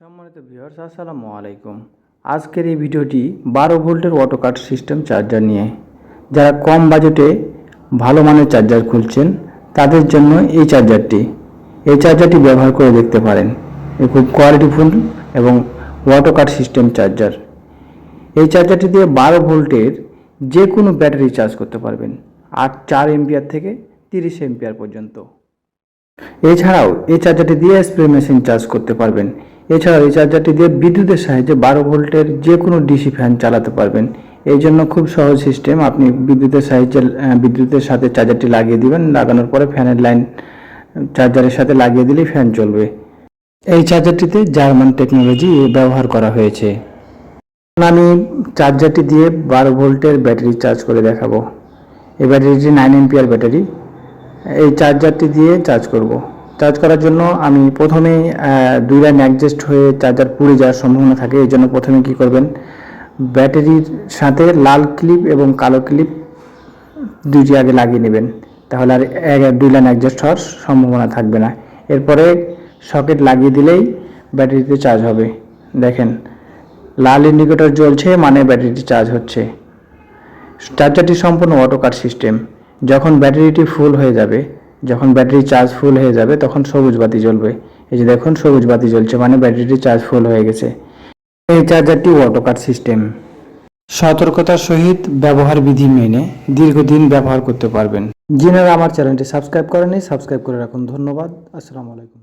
সম্মানিত ভিউয়ার্স, আসসালামু আলাইকুম। আজকের এই ভিডিওটি বারো ভোল্টের অটো কাট সিস্টেম চার্জার নিয়ে। যারা কম বাজেটে ভালো মানের চার্জার খুলছেন, তাদের জন্য এই চার্জারটি। এই চার্জারটি ব্যবহার করে দেখতে পারেন। এ খুব কোয়ালিটিফুল এবং অটো কাট সিস্টেম চার্জার। এই চার্জারটি দিয়ে বারো ভোল্টের যে কোনো ব্যাটারি চার্জ করতে পারবেন আর চার এম্পিয়ার থেকে তিরিশ এম্পিয়ার পর্যন্ত। এছাড়াও এই চার্জারটি দিয়ে স্প্রে মেশিন চার্জ করতে পারবেন। এছাড়াও এই চার্জারটি দিয়ে বিদ্যুতের সাহায্যে বারো ভোল্টের যে কোনো ডিসি ফ্যান চালাতে পারবেন। এই জন্য খুব সহজ সিস্টেম আপনি বিদ্যুতের সাহায্যে বিদ্যুতের সাথে চার্জারটি লাগিয়ে দিবেন। লাগানোর পরে ফ্যানের লাইন চার্জারের সাথে লাগিয়ে দিলেই ফ্যান চলবে। এই চার্জারটিতে জার্মান টেকনোলজি ব্যবহার করা হয়েছে। আমি চার্জারটি দিয়ে বারো ভোল্টের ব্যাটারি চার্জ করে দেখাবো। এই ব্যাটারিটি নাইন এমপিয়ার ব্যাটারি। এই চার্জারটি দিয়ে চার্জ করব। চার্জ করার জন্য আমি প্রথমে দুই লাইন অ্যাডজাস্ট হয়ে চার্জার পুড়ে যাওয়ার সম্ভাবনা থাকে, এই জন্য প্রথমে কি করবেন? ব্যাটারির সাথে লাল ক্লিপ এবং কালো ক্লিপ দুইটি আগে লাগিয়ে নেবেন। তাহলে আর এক- দুই লাইন অ্যাডজাস্ট হওয়ার সম্ভাবনা থাকবে না। এরপরে সকেট লাগিয়ে দিলেই ব্যাটারিতে চার্জ হবে। দেখেন, লাল ইন্ডিকেটর জ্বলছে মানে ব্যাটারিটি চার্জ হচ্ছে। চার্জারটি সম্পূর্ণ অটোকার সিস্টেম যখন ব্যাটারিটি ফুল হয়ে যাবে যখন ব্যাটারি চার্জ ফুল হয়ে যাবে, তখন সবুজ বাতি জ্বলবে। এই যে দেখুন, সবুজ বাতি জ্বলছে মানে ব্যাটারিটি চার্জ ফুল হয়ে গেছে। এই চার্জারটি অটো কাট সিস্টেম সতর্কতার সহিত ব্যবহার বিধি মেনে দীর্ঘদিন ব্যবহার করতে পারবেন। যিনারা আমার চ্যানেলটি সাবস্ক্রাইব করেনি সাবস্ক্রাইব করে রাখুন। ধন্যবাদ, আসসালামু আলাইকুম।